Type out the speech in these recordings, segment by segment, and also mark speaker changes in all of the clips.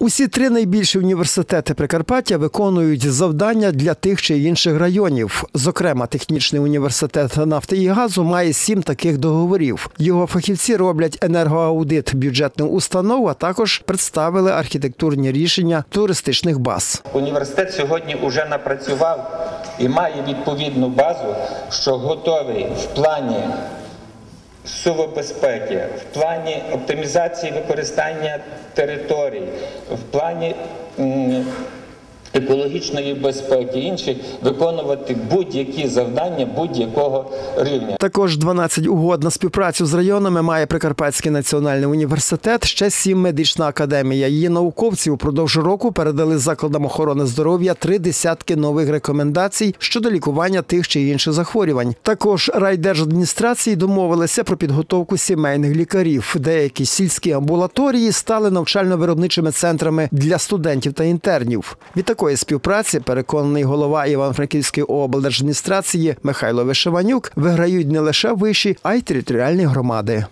Speaker 1: Усі три найбільші університети Прикарпаття виконують завдання для тих чи інших районів. Зокрема, технічний університет нафти і газу має сім таких договорів. Його фахівці роблять енергоаудит бюджетних установ, а також представили архітектурні рішення туристичних баз.
Speaker 2: Університет сьогодні вже напрацював і має відповідну базу, що готовий в плані сувобезпеки, в плані оптимізації використання територій, в плані екологічної безпеки, інших виконувати будь-які завдання будь-якого рівня.
Speaker 1: Також 12 угод на співпрацю з районами має Прикарпатський національний університет. Ще сім медична академія. Її науковці упродовж року передали закладам охорони здоров'я три десятки нових рекомендацій щодо лікування тих чи інших захворювань. Також райдержадміністрації домовилися про підготовку сімейних лікарів. Деякі сільські амбулаторії стали навчально-виробничими центрами для студентів та інтернів. Від такої співпраці, переконаний голова Івано-Франківської облдержадміністрації Михайло Вишиванюк, виграють не лише вищі, а й територіальні громади.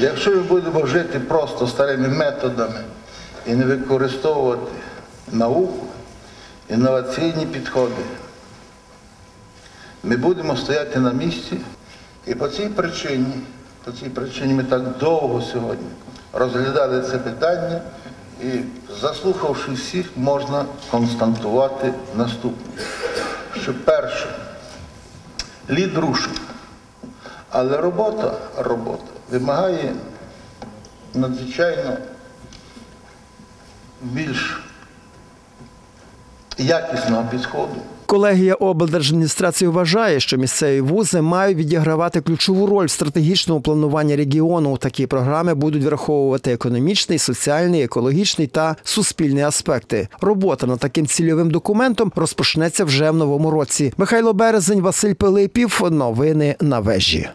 Speaker 3: Якщо ми будемо жити просто старими методами і не використовувати науку, інноваційні підходи, ми будемо стояти на місці. І по цій причині, по цій причині ми так довго сьогодні розглядали це питання і, заслухавши всіх, можна констатувати наступне. Що перше, лід рушив. Але робота, робота вимагає надзвичайно більш якісного підходу.
Speaker 1: Колегія облдержадміністрації вважає, що місцеві вузи мають відігравати ключову роль в стратегічному плануванні регіону. Такі програми будуть враховувати економічний, соціальний, екологічний та суспільний аспекти. Робота над таким цільовим документом розпочнеться вже в новому році. Михайло Березень, Василь Пилипів. Новини на вежі.